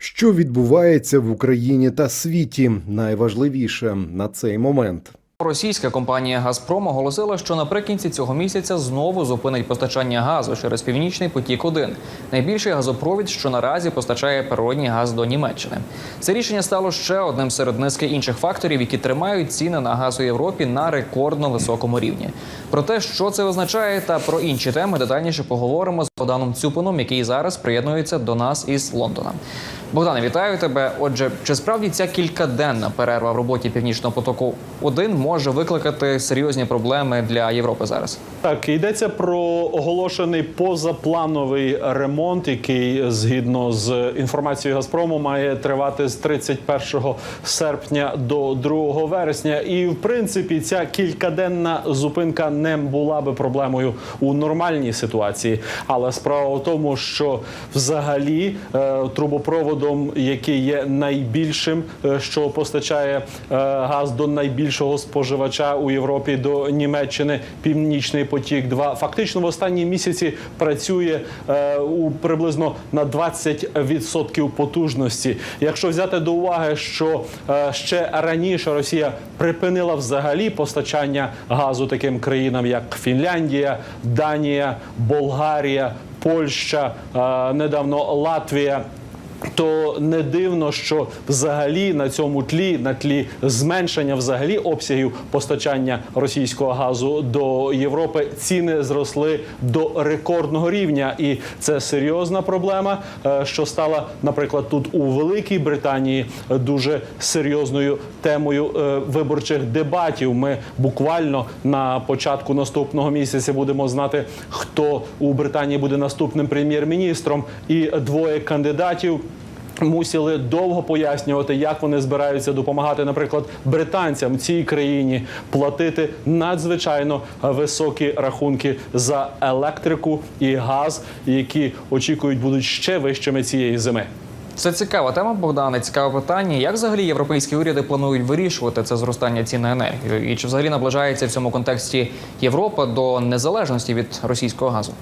Що відбувається в Україні та світі? Найважливіше на цей момент. Російська компанія Газпром оголосила, що наприкінці цього місяця знову зупинить постачання газу через північний потік 1 найбільший газопровід, що наразі постачає природній газ до Німеччини. Це рішення стало ще одним серед низки інших факторів, які тримають ціни на газ у Європі на рекордно високому рівні. Про те, що це означає, та про інші теми детальніше поговоримо з Богданом Цюпином, який зараз приєднується до нас із Лондона. Богдане, вітаю тебе. Отже, чи справді ця кількаденна перерва в роботі північного потоку 1 може викликати серйозні проблеми для Європи зараз? Так, йдеться про оголошений позаплановий ремонт, який згідно з інформацією Газпрому має тривати з 31 серпня до 2 вересня. І в принципі ця кількаденна зупинка не була би проблемою у нормальній ситуації. Але справа в тому, що взагалі е, трубопроводом, який є найбільшим, е, що постачає е, газ до найбільшого споживача у Європі до Німеччини, Північний потік. 2 фактично в останні місяці працює е, у приблизно на 20% потужності. Якщо взяти до уваги, що ще раніше Росія припинила взагалі постачання газу таким країнам, як Фінляндія, Данія, Болгарія, Польща, недавно Латвія. То не дивно, що взагалі на цьому тлі, на тлі зменшення взагалі обсягів постачання російського газу до Європи, ціни зросли до рекордного рівня, і це серйозна проблема, е, що стала, наприклад, тут у Великій Британії дуже серйозною темою е, виборчих дебатів. Ми буквально на початку наступного місяця будемо знати, хто у Британії буде наступним прем'єр-міністром, і двоє кандидатів. Мусили довго пояснювати, як вони збираються допомагати, наприклад, британцям цій країні платити надзвичайно високі рахунки за електрику і газ, які очікують будуть ще вищими цієї зими. Це цікава тема, Богдане. Цікаве питання. Як взагалі європейські уряди планують вирішувати це зростання цін на енергію? І чи взагалі наближається в цьому контексті Європа до незалежності від російського газу?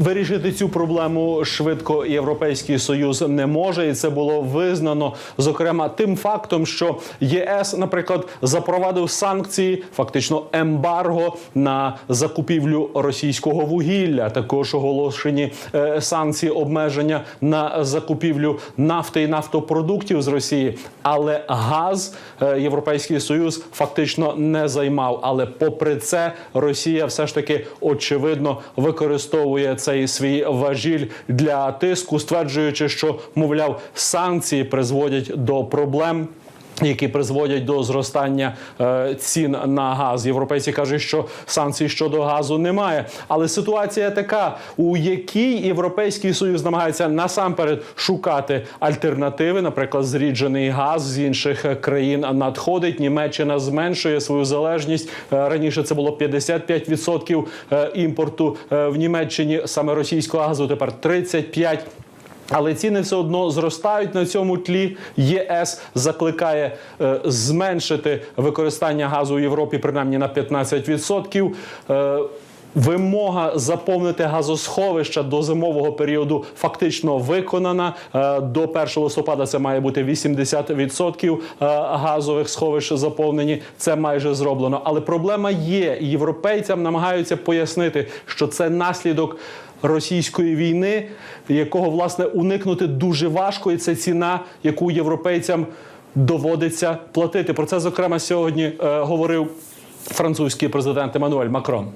Вирішити цю проблему швидко європейський союз не може, і це було визнано зокрема тим фактом, що ЄС, наприклад, запровадив санкції, фактично ембарго на закупівлю російського вугілля. Також оголошені е, санкції обмеження на закупівлю нафти і нафтопродуктів з Росії. Але газ е, європейський союз фактично не займав. Але попри це, Росія все ж таки очевидно використовує цей свій важіль для тиску, стверджуючи, що мовляв санкції призводять до проблем. Які призводять до зростання е, цін на газ, європейці кажуть, що санкцій щодо газу немає. Але ситуація така, у якій європейський союз намагається насамперед шукати альтернативи, наприклад, зріджений газ з інших країн надходить. Німеччина зменшує свою залежність. Е, раніше це було 55% е, імпорту е, в Німеччині саме російського газу. Тепер 35%. Але ціни все одно зростають на цьому тлі. ЄС закликає е, зменшити використання газу у Європі принаймні на 15%. Е, Вимога заповнити газосховища до зимового періоду фактично виконана. Е, До 1 листопада це має бути 80% е, газових сховищ заповнені. Це майже зроблено. Але проблема є. Європейцям намагаються пояснити, що це наслідок російської війни, якого власне уникнути дуже важко, і це ціна, яку європейцям доводиться платити. Про це зокрема сьогодні е, говорив французький президент Еммануель Макрон.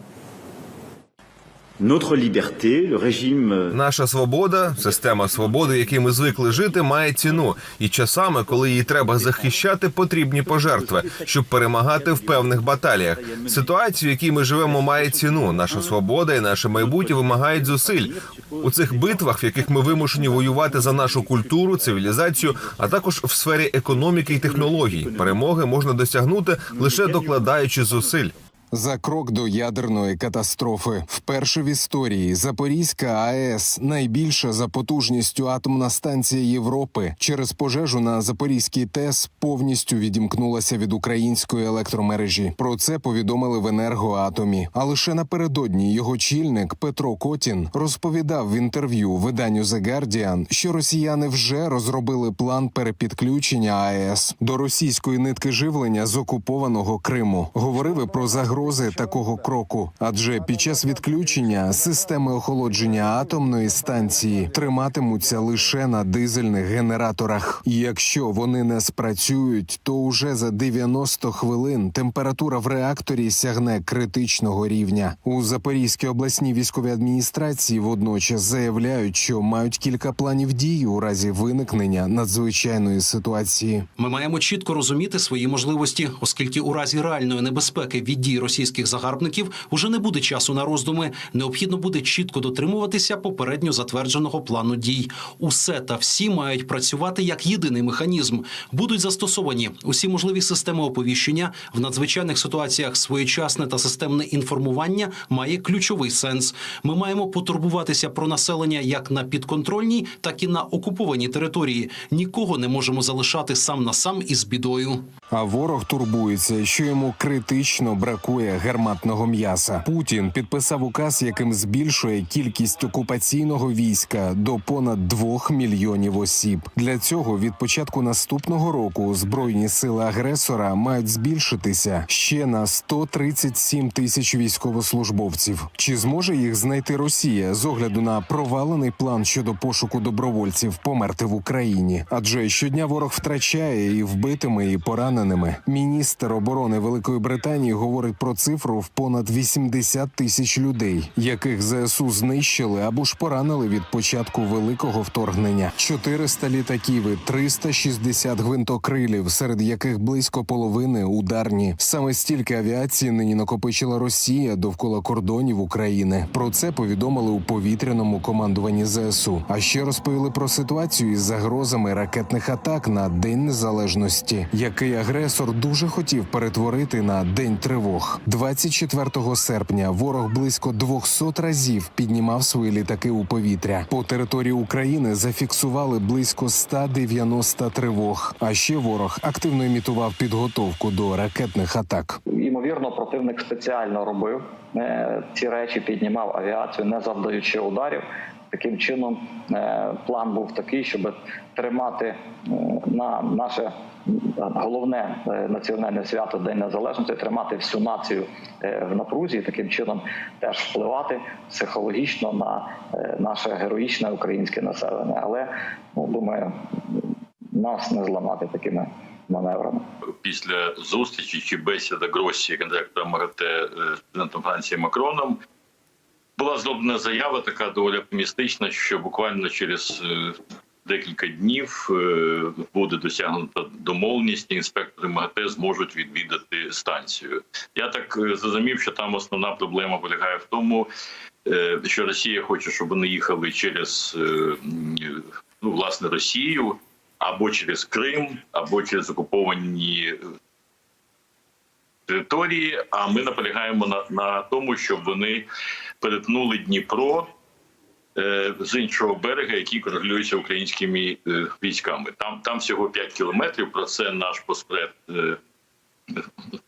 Наша свобода, система свободи, якій ми звикли жити, має ціну, і часами, коли її треба захищати, потрібні пожертви, щоб перемагати в певних баталіях. Ситуація, в якій ми живемо, має ціну. Наша свобода і наше майбутнє вимагають зусиль у цих битвах, в яких ми вимушені воювати за нашу культуру, цивілізацію, а також в сфері економіки і технологій. Перемоги можна досягнути лише докладаючи зусиль. За крок до ядерної катастрофи. Вперше в історії Запорізька АЕС найбільша за потужністю атомна станція Європи через пожежу на Запорізькій ТЕС повністю відімкнулася від української електромережі. Про це повідомили в енергоатомі. А лише напередодні його чільник Петро Котін розповідав в інтерв'ю виданню The Guardian, що росіяни вже розробили план перепідключення АЕС до російської нитки живлення з окупованого Криму. Говорив і про загрози такого кроку, адже під час відключення системи охолодження атомної станції триматимуться лише на дизельних генераторах. Якщо вони не спрацюють, то уже за 90 хвилин температура в реакторі сягне критичного рівня. У Запорізькій обласній військовій адміністрації водночас заявляють, що мають кілька планів дій у разі виникнення надзвичайної ситуації. Ми маємо чітко розуміти свої можливості, оскільки у разі реальної небезпеки від дій російських загарбників уже не буде часу на роздуми. Необхідно буде чітко дотримуватися попередньо затвердженого плану дій. Усе та всі мають працювати як єдиний механізм. Будуть застосовані усі можливі системи оповіщення в надзвичайних ситуаціях. Своєчасне та системне інформування має ключовий сенс. Ми маємо потурбуватися про населення як на підконтрольній, так і на окупованій території. Нікого не можемо залишати сам на сам із бідою. А ворог турбується, що йому критично бракує гарматного м'яса. Путін підписав указ, яким збільшує кількість окупаційного війська до понад двох мільйонів осіб. Для цього від початку наступного року збройні сили агресора мають збільшитися ще на 137 тисяч військовослужбовців. Чи зможе їх знайти Росія з огляду на провалений план щодо пошуку добровольців померти в Україні? Адже щодня ворог втрачає і вбитими, і пораненими. Міністр оборони Великої Британії говорить про цифру в понад 80 тисяч людей, яких ЗСУ знищили або ж поранили від початку великого вторгнення. 400 літаків, і 360 гвинтокрилів, серед яких близько половини ударні. Саме стільки авіації нині накопичила Росія довкола кордонів України. Про це повідомили у повітряному командуванні ЗСУ. А ще розповіли про ситуацію із загрозами ракетних атак на День Незалежності, який агресор дуже хотів перетворити на день тривог. 24 серпня ворог близько 200 разів піднімав свої літаки у повітря. По території України зафіксували близько 190 тривог. А ще ворог активно імітував підготовку до ракетних атак. Ймовірно, противник спеціально робив е, ці речі, піднімав авіацію, не завдаючи ударів. Таким чином, е, план був такий, щоб тримати е, на наше головне е, національне свято День Незалежності, тримати всю націю в напрузі, і таким чином теж впливати психологічно на наше героїчне українське населення. Але ну думаю, нас не зламати такими маневрами. після зустрічі чи бесіда Гросі, кандидата МАГАТЕ з президентом Франції Макроном, була зроблена заява така доволі оптимістична, що буквально через е, декілька днів е, буде досягнута домовленість, і інспектори МАГАТЕ зможуть відвідати станцію. Я так е, зрозумів, що там основна проблема полягає в тому, що Росія хоче, щоб вони їхали через ну, власне Росію або через Крим, або через окуповані території. А ми наполягаємо на, на тому, щоб вони перетнули Дніпро е, з іншого берега, який контролюється українськими е, військами. Там там всього 5 кілометрів. Про це наш поспред е,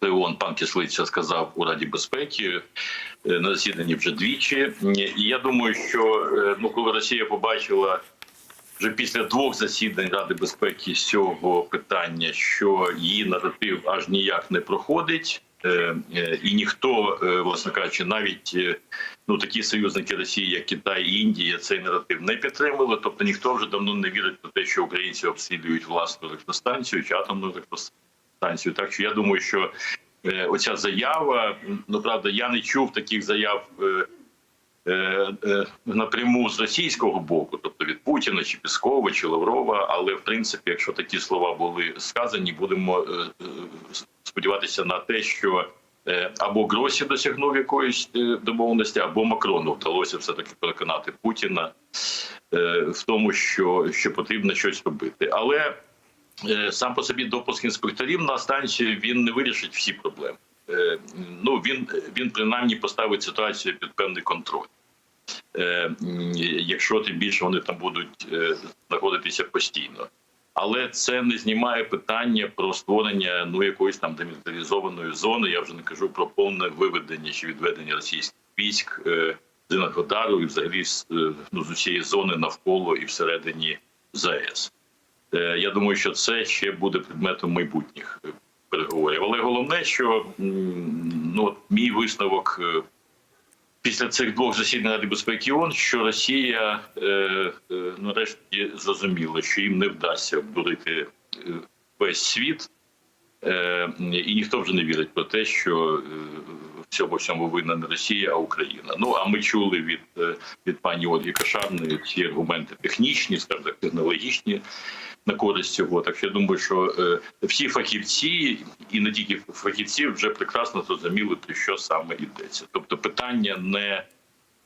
ООН пан Кислиця сказав у Раді безпеки е, на засіданні вже двічі. І я думаю, що е, ну, коли Росія побачила вже після двох засідань Ради безпеки з цього питання, що її наратив аж ніяк не проходить. Е, е, І ніхто, е, власне кажучи, навіть ну такі союзники Росії, як Китай і Індія, цей наратив не підтримали. Тобто ніхто вже давно не вірить в те, що українці обстрілюють власну електростанцію чи атомну електростанцію. Так що я думаю, що оця заява, ну правда, я не чув таких заяв. напряму з російського боку, тобто від Путіна чи Піскова чи Лаврова. Але в принципі, якщо такі слова були сказані, будемо сподіватися на те, що е, або Гросі досягнув якоїсь е, домовленості, або Макрону вдалося все таки переконати Путіна е, в тому, що, що потрібно щось робити. Але сам по собі допуск інспекторів на станцію він не вирішить всі проблеми. ну він він принаймні поставить ситуацію під певний контроль. Якщо тим більше вони там будуть знаходитися постійно. Але це не знімає питання про створення ну якоїсь там демілітаризованої зони. Я вже не кажу про повне виведення чи відведення російських військ е, з Енергодару і взагалі з, е, ну, з усієї зони навколо і всередині ЗАЕС. Е, Я думаю, що це ще буде предметом майбутніх е, переговорів. Але головне, що ну, мій висновок е, після цих двох засідань Ради безпеки ООН, що Росія е, е, нарешті зрозуміла, що їм не вдасться обдурити е, весь світ, і ніхто вже не вірить про те, що е, в цьому всьому винна не Росія, а Україна. Ну а ми чули від, е, від пані Ольги Кашарної ці аргументи технічні, скажімо так, технологічні на користь цього. Так що я думаю, що е, всі фахівці, і не тільки фахівці, вже прекрасно зрозуміли, про що саме йдеться. Тобто, питання не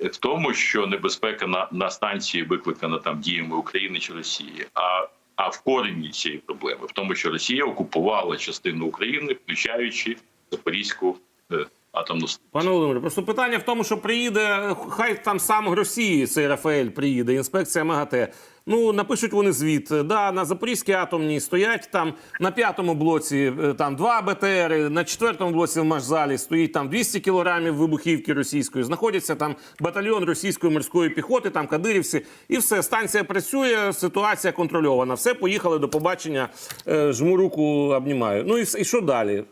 в тому, що небезпека на, на станції викликана там діями України чи Росії, а а в корені цієї проблеми, в тому, що Росія окупувала частину України, включаючи Запорізьку е, атомну станцію. Пане Володимире, просто питання в тому, що приїде, хай там сам Росії цей Рафаель приїде, інспекція МАГАТЕ. Ну, напишуть вони звіт. Да, на Запорізькій атомній стоять там на п'ятому блоці е, там два БТРи, на четвертому блоці в Машзалі стоїть там 200 кілограмів вибухівки російської. Знаходиться там батальйон російської морської піхоти, там кадирівці, і все. Станція працює, ситуація контрольована. Все, поїхали до побачення. Е, Жму руку, обнімаю. Ну і, і що далі?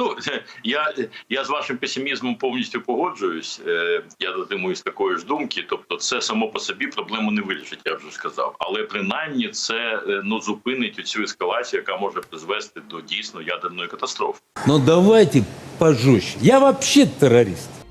Ну, я, я з вашим песимізмом повністю погоджуюсь. Е, Я дотримуюсь такої ж думки. Тобто, це само по собі проблему не вирішить, я вже сказав. Але принаймні це е, ну зупинить цю ескалацію, яка може призвести до дійсно ядерної катастрофи. Ну давайте пожуще. Я взагалі террорист.